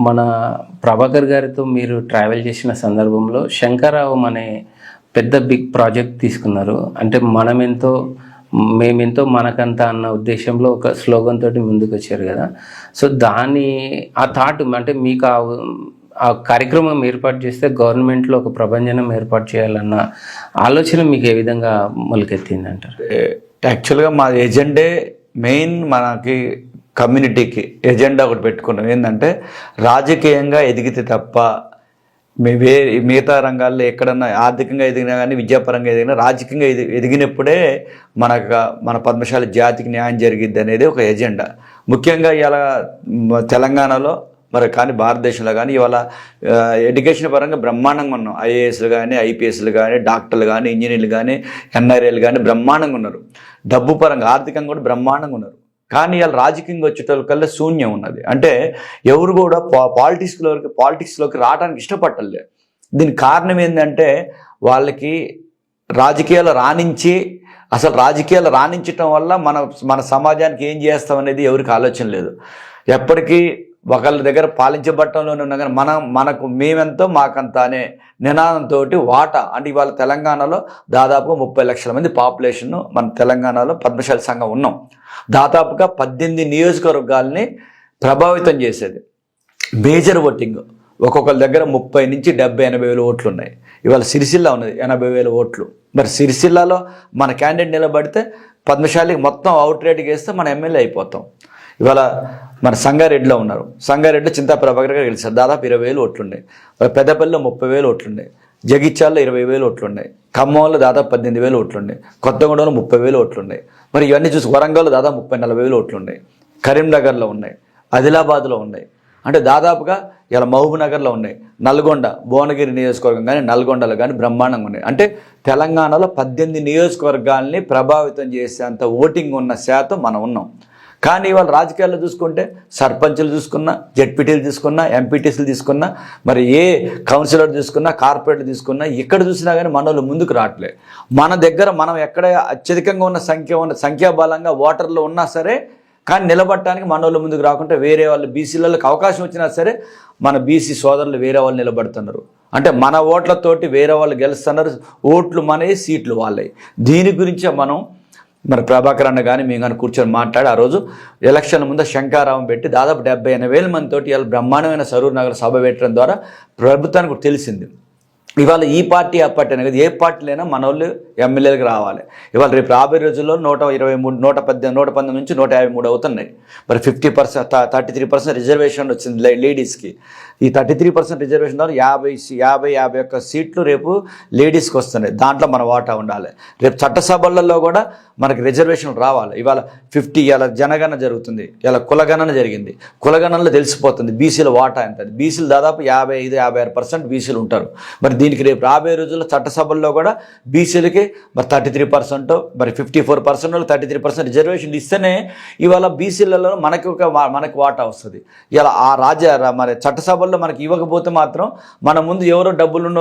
మన ప్రభాకర్ గారితో మీరు ట్రావెల్ చేసిన సందర్భంలో శంకరావం అనే పెద్ద బిగ్ ప్రాజెక్ట్ తీసుకున్నారు. అంటే మనమెంతో మేమెంతో మనకంత అన్న ఉద్దేశంలో ఒక స్లోగన్ తోటి ముందుకు వచ్చారు కదా. సో దాని ఆ థాట్ అంటే మీకు ఆ ఆ కార్యక్రమం ఏర్పాటు చేస్తే గవర్నమెంట్లో ఒక ప్రభంజనం ఏర్పాటు చేయాలన్న ఆలోచన మీకు ఏ విధంగా మొలకెత్తింది అంటారు యాక్చువల్గా మా ఏజెండే మెయిన్ మనకి కమ్యూనిటీకి ఎజెండా ఒకటి పెట్టుకున్నాం. ఏంటంటే రాజకీయంగా ఎదిగితే తప్ప మీ వే మిగతా రంగాల్లో ఎక్కడన్నా ఆర్థికంగా ఎదిగినా కానీ విద్యాపరంగా ఎదిగినా రాజకీయంగా ఎది ఎదిగినప్పుడే మనకు మన పద్మశాలి జాతికి న్యాయం జరిగిద్ది అనేది ఒక ఎజెండా. ముఖ్యంగా ఇలా తెలంగాణలో మరి కానీ భారతదేశంలో కానీ ఇవాళ ఎడ్యుకేషన్ పరంగా బ్రహ్మాండంగా ఉన్నాం. ఐఏఎస్లు కానీ ఐపీఎస్లు కానీ డాక్టర్లు కానీ ఇంజనీర్లు కానీ ఎన్ఆర్ఏలు కానీ బ్రహ్మాండంగా ఉన్నారు. డబ్బు పరంగా ఆర్థికంగా కూడా బ్రహ్మాండంగా ఉన్నారు. కానీ వాళ్ళు రాజకీయంగా వచ్చేటోళ్ళకల్లా శూన్యం ఉన్నది. అంటే ఎవరు కూడా పా పాలిటిక్స్లోకి పాలిటిక్స్లోకి రావడానికి ఇష్టపడలేదు దీనికి కారణం ఏంటంటే వాళ్ళకి రాజకీయాలు రాణించి అసలు రాజకీయాలు రాణించటం వల్ల మన మన సమాజానికి ఏం చేస్తాం అనేది ఎవరికి ఆలోచన లేదు. ఎప్పటికీ ఒకళ్ళ దగ్గర పాలించబట్టంలోనే ఉన్నా కానీ మనం మనకు మేమెంతో మాకంత అనే నినాదంతో వాటా. అంటే ఇవాళ తెలంగాణలో దాదాపుగా ముప్పై లక్షల మంది పాపులేషన్ మన తెలంగాణలో పద్మశాలి సంఘం ఉన్నాం. దాదాపుగా పద్దెనిమిది నియోజకవర్గాల్ని ప్రభావితం చేసేది. Major voting. ఒక్కొక్కరి దగ్గర ముప్పై నుంచి డెబ్బై ఎనభై వేల ఓట్లు ఉన్నాయి. ఇవాళ సిరిసిల్ల ఉన్నది ఎనభై వేల ఓట్లు. మరి సిరిసిల్లాలో మన క్యాండిడేట్ నిలబడితే పద్మశాలికి మొత్తం అవుట్ రేట్ వేస్తే మన ఎమ్మెల్యే అయిపోతాం. ఇవాళ మన సంగారెడ్డిలో ఉన్నారు. సంగారెడ్డిలో చింతా ప్రభాకర్ గారు గెలిచారు. దాదాపు ఇరవై వేలు ఓట్లుండే. పెద్దపల్లిలో ముప్పై వేలు ఓట్లుండే. జగిత్యాల్లో ఇరవై వేలు ఓట్లున్నాయి ఖమ్మంలో దాదాపు పద్దెనిమిది వేలు ఓట్లున్నాయి కొత్తగూడెంలో ముప్పై వేలు ఓట్లున్నాయి మరి ఇవన్నీ చూసి వరంగల్లో దాదాపు ముప్పై నలభై వేలు ఓట్లున్నాయి కరీంనగర్లో ఉన్నాయి. ఆదిలాబాద్లో ఉన్నాయి. అంటే దాదాపుగా ఇలా మహబూబ్ నగర్లో ఉన్నాయి. నల్గొండ భువనగిరి నియోజకవర్గం కానీ నల్గొండలో కానీ బ్రహ్మాండంగా ఉన్నాయి. అంటే తెలంగాణలో పద్దెనిమిది నియోజకవర్గాల్ని ప్రభావితం చేసేంత ఓటింగ్ ఉన్న శాతం మనం ఉన్నాం. కానీ ఇవాళ రాజకీయాల్లో చూసుకుంటే సర్పంచులు చూసుకున్నా జెడ్పీటీలు తీసుకున్నా ఎంపీటీసీలు తీసుకున్నా మరి ఏ కౌన్సిలర్ తీసుకున్నా కార్పొరేట్లు తీసుకున్నా ఎక్కడ చూసినా కానీ మనోళ్ళు ముందుకు రావట్లే. మన దగ్గర మనం ఎక్కడ అత్యధికంగా ఉన్న సంఖ్య ఉన్న సంఖ్యాబలంగా ఓటర్లు ఉన్నా సరే కానీ నిలబడటానికి మనోళ్ళు ముందుకు రాకుంటే వేరే వాళ్ళు బీసీలకు అవకాశం వచ్చినా సరే మన బీసీ సోదరులు వేరే వాళ్ళు నిలబడుతున్నారు. అంటే మన ఓట్లతోటి వేరే వాళ్ళు గెలుస్తున్నారు ఓట్లు మనవి సీట్లు వాళ్ళవి దీని గురించే మనం మరి ప్రభాకర్ అన్న కానీ మేము కానీ కూర్చొని మాట్లాడి ఆ రోజు ఎలక్షన్ ముందు శంకారావం పెట్టి దాదాపు డెబ్బై ఎనభై వేల మందితోటి ఇలా బ్రహ్మాండమైన సరూర్ నగర్ సభ పెట్టడం ద్వారా ప్రభుత్వానికి తెలిసింది. ఇవాళ ఈ పార్టీ ఆ పార్టీ అనేది ఏ పార్టీలైనా మన వాళ్ళు ఎమ్మెల్యేలకు రావాలి. ఇవాళ రేపు రాబోయే రోజుల్లో నూట ఇరవై మూడు నూట పద్దెనిమిది నూట పంతొమ్మిది నుంచి నూట యాభై మూడు అవుతున్నాయి. మరి fifty percent thirty three percent reservation వచ్చింది లేడీస్కి. ఈ థర్టీ త్రీ పర్సెంట్ రిజర్వేషన్ ద్వారా యాభై యాభై యాభై ఒక్క సీట్లు రేపు లేడీస్కి వస్తున్నాయి. దాంట్లో మన వాటా ఉండాలి. రేపు చట్టసభలలో కూడా మనకి రిజర్వేషన్ రావాలి. ఇవాళ ఫిఫ్టీ ఇలా జనగణన జరుగుతుంది. ఇలా కులగణన జరిగింది. కులగణనలో తెలిసిపోతుంది. బీసీల వాటా ఎంత? బీసీలు దాదాపు యాభై ఐదు యాభై ఆరు పర్సెంట్ బీసీలు ఉంటారు. మరి దీనికి రేపు రాబోయే రోజుల్లో చట్టసభల్లో కూడా బీసీలకి మరి థర్టీ త్రీ పర్సెంట్ మరి fifty four percent thirty three percent reservation ఇస్తేనే ఇవాళ బీసీలలో మనకి ఒక వా- మనకి వాటా వస్తుంది. ఇలా ఆ రాజా రా- మరి చట్టసభల్లో మనకి ఇవ్వకపోతే మాత్రం మన ముందు ఎవరో డబ్బులు ఉన్న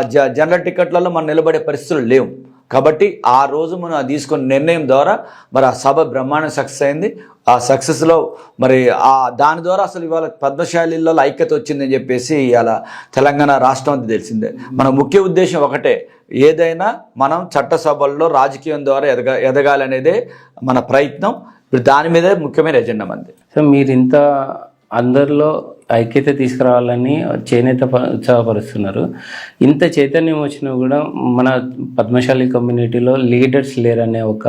జ జనరల్ టికెట్లలో మనం నిలబడే పరిస్థితులు లేవు. కాబట్టి ఆ రోజు మనం తీసుకున్న నిర్ణయం ద్వారా మరి ఆ సభ బ్రహ్మాండం సక్సెస్ అయింది. ఆ సక్సెస్లో మరి ఆ దాని ద్వారా అసలు ఇవాళ పద్మశాలిలో ఐక్యత వచ్చిందని చెప్పేసి ఇవాళ తెలంగాణ రాష్ట్రం అంతా తెలిసిందే. మన ముఖ్య ఉద్దేశం ఒకటే ఏదైనా మనం చట్టసభల్లో రాజకీయం ద్వారా ఎదగ ఎదగాలనేదే మన ప్రయత్నం. ఇప్పుడు దాని మీదే ముఖ్యమైన ఎజెండా మంది సో మీరు ఇంత అందరిలో ఐక్యత తీసుకురావాలని చేనేత ఉత్సాహపరుస్తున్నారు. ఇంత చైతన్యం వచ్చినా కూడా మన పద్మశాలి కమ్యూనిటీలో లీడర్స్ లేరనే ఒక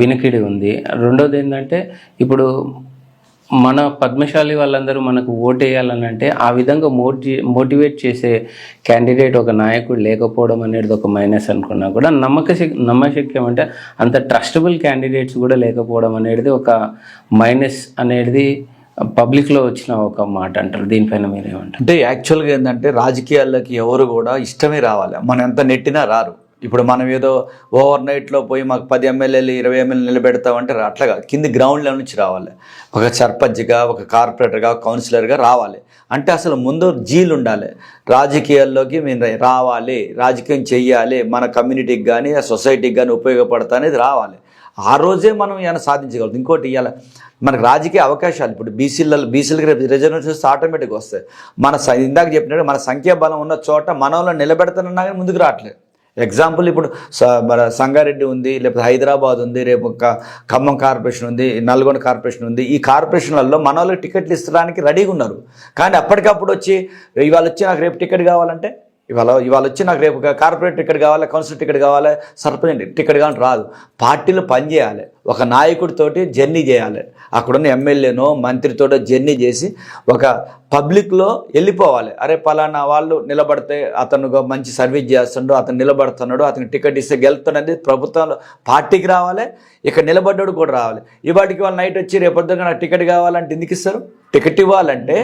వినికిడి ఉంది. రెండోది ఏంటంటే ఇప్పుడు మన పద్మశాలి వాళ్ళందరూ మనకు ఓటు వేయాలని అంటే ఆ విధంగా మోటి మోటివేట్ చేసే క్యాండిడేట్ ఒక నాయకుడు లేకపోవడం అనేది ఒక మైనస్ అనుకున్నా కూడా నమ్మక నమ్మశక్యం అంటే అంత ట్రస్టబుల్ క్యాండిడేట్స్ కూడా లేకపోవడం అనేది ఒక మైనస్ అనేది పబ్లిక్లో వచ్చిన ఒక మాట అంటారు దీనిపైన మీరేమంటారు? అంటే యాక్చువల్గా ఏంటంటే రాజకీయాల్లోకి ఎవరు కూడా ఇష్టమే రావాలి. మనం ఎంత నెట్టినా రారు. ఇప్పుడు మనం ఏదో ఓవర్ నైట్లో పోయి మాకు పది ఎమ్మెల్యేలు ఇరవై ఎమ్మెల్యేలు నిలబెడతామంటే అట్లాగా అట్లా కింది. గ్రౌండ్లో నుంచి రావాలి. ఒక సర్పంచ్గా ఒక కార్పొరేటర్గా కౌన్సిలర్గా రావాలి. అంటే అసలు ముందు జీలు ఉండాలి. రాజకీయాల్లోకి మేము రావాలి. రాజకీయం చెయ్యాలి. మన కమ్యూనిటీకి కానీ ఆ సొసైటీకి కానీ ఉపయోగపడతా అనేది రావాలి. ఆ రోజే మనం ఏమైనా సాధించగలుగుతాం. ఇంకోటి ఇవాళ మనకు రాజకీయ అవకాశాలు ఇప్పుడు బీసీలలో బీసీలకి రేపు రిజర్వేషన్స్ ఆటోమేటిక్గా వస్తాయి. మన స- ఇందాక చెప్పినట్టు మన సంఖ్యాబలం ఉన్న చోట మనలో నిలబెడతానన్నా కానీ ముందుకు రావట్లేదు. ఎగ్జాంపుల్ ఇప్పుడు స- మన సంగారెడ్డి ఉంది లేకపోతే హైదరాబాద్ ఉంది రేపు ఖమ్మం కార్పొరేషన్ ఉంది నల్గొండ కార్పొరేషన్ ఉంది. ఈ కార్పొరేషన్లలో మన వాళ్ళకి టికెట్లు ఇస్తడానికి రెడీగా ఉన్నారు. కానీ అప్పటికప్పుడు వచ్చి ఇవాళ వచ్చి నాకు రేపు టికెట్ కావాలంటే ఇవాళ ఇవాళ వచ్చి నాకు రేపు కార్పొరేట్ టికెట్ కావాలి కౌన్సిల్ టికెట్ కావాలి సర్పంచ్ టికెట్ కానీ రాదు. పార్టీలు పనిచేయాలి ఒక నాయకుడితోటి జర్నీ చేయాలి. అక్కడున్న ఎమ్మెల్యేనో మంత్రితోటో జర్నీ చేసి ఒక పబ్లిక్లో వెళ్ళిపోవాలి. అరే పలానా వాళ్ళు నిలబడితే అతను మంచి సర్వీస్ చేస్తుండో అతను నిలబడుతున్నాడు అతనికి టికెట్ ఇస్తే గెలుతున్నది ప్రభుత్వంలో పార్టీకి రావాలి ఇక్కడ నిలబడ్డాడు కూడా రావాలి. ఇవాటికి వాళ్ళు నైట్ వచ్చి రేపొద్దుగా నాకు టికెట్ కావాలంటే ఎందుకు ఇస్తారు? టికెట్ ఇవ్వాలంటే